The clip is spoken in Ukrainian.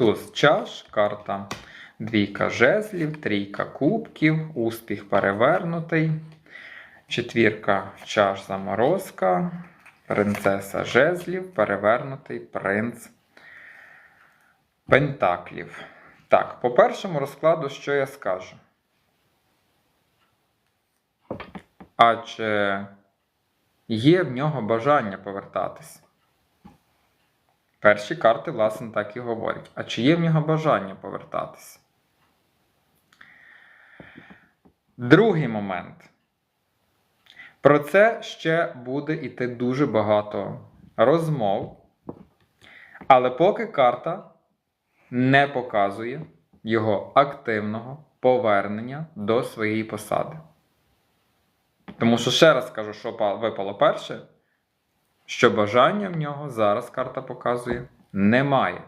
Туз чаш, карта двійка жезлів, трійка кубків, успіх перевернутий, четвірка чаш заморозка, принцеса жезлів, перевернутий принц пентаклів. Так, по першому розкладу, що я скажу? А чи є в нього бажання повертатись? Перші карти, власне, так і говорять. А чи є в нього бажання повертатись? Другий момент. Про це ще буде йти дуже багато розмов. Але поки карта не показує його активного повернення до своєї посади. Тому що ще раз скажу, що випало перше, що бажання в нього зараз карта показує немає.